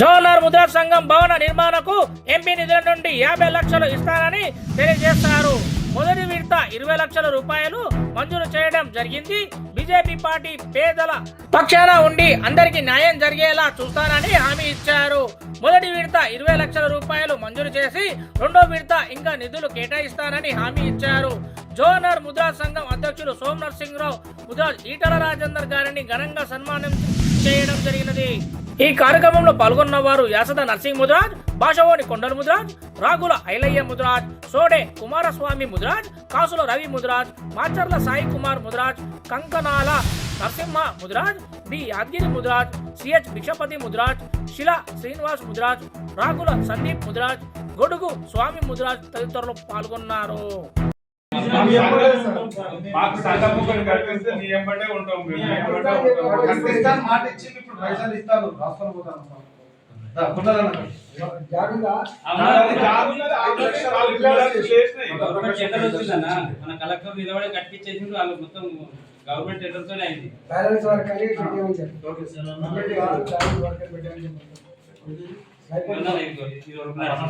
జవహర్లాల్ ముద్రా సంఘం భవన నిర్మాణకు ఎంపీ నిధుల నుండి యాభై లక్షలు ఇస్తారని తెలియజేస్తారు మొదటి విడత ఇరవై లక్షల రూపాయలు మంజూరు చేయడం జరిగింది. బీజేపీ పార్టీ పేదల పక్షాన ఉండి అందరికీ న్యాయం జరిగేలా చూస్తానని హామీ ఇచ్చారు. మొదటి విడత ఇరవై లక్షల రూపాయలు మంజూరు చేసి రెండో విడత ఇంకా నిధులు కేటాయిస్తానని హామీ ఇచ్చారు. జోనర్ ముద్రా సంఘం అధ్యక్షులు సోమ్ నరసింహరావు ముద్రా ఈటల రాజేందర్ గారిని ఘనంగా సన్మానం చేయడం జరిగినది. ఈ కార్యక్రమంలో పాల్గొన్న వారు యాసద నర్సింగ్ ముద్రాజ్ భాషవోని కొండల Mudiraj రాగుల Ailayya Mudiraj Sode Kumaraswamy Mudraj Kasula Ravi Mudraj Macharla Sai Kumar Mudraj Kankanala Narasimha Mudraj B Yadagiri Mudraj C H Bhikshapathi Mudraj Shila Srinivas Mudraj రాగుల Sandeep Mudiraj గొడుగు స్వామి ముద్రాజ్ తదితరులు పాల్గొన్నారు. మాకు సంఘం కల్పిస్తే నీ ఎంబడే ఉంటాం. మాట ఇచ్చింది ఇప్పుడు పైసలు ఇస్తారు. రాసుకొని పోతాను మన కలెక్టర్ నిలబడి కట్టించేసిండు వాళ్ళు మొత్తం గవర్నమెంట్ టెండర్ తోనే అయింది.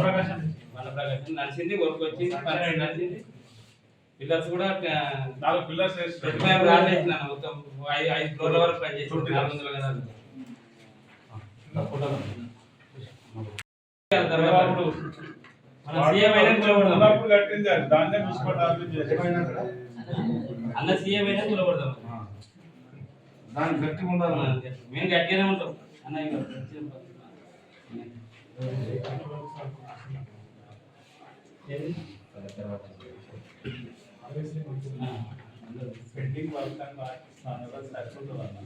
నడిచింది. మన ప్రకాశం. నడిచింది వర్క్ వచ్చింది పన్నెండు నడిచింది. పిల్లర్స్ కూడా నాలుగు పిల్లర్స్ వేసి ప్రతి మేము రాలేసిన మొత్తం ఐదు ఐదు ఫ్లోర్ల వరకు పనిచేసింది నాలుగు వందల గదాలు సీఎం అయినా దాన్నే చేసి? అన్న సీఎం అయినా కూలబడదాం దానికి గట్టిగా ఉండాలి. మేము గట్టిగానే ఉంటాం. అన్న ఇక పెండింగ్ వర్క్ అని రాస్తున్నాను. అది సరిపోతుంది అన్న.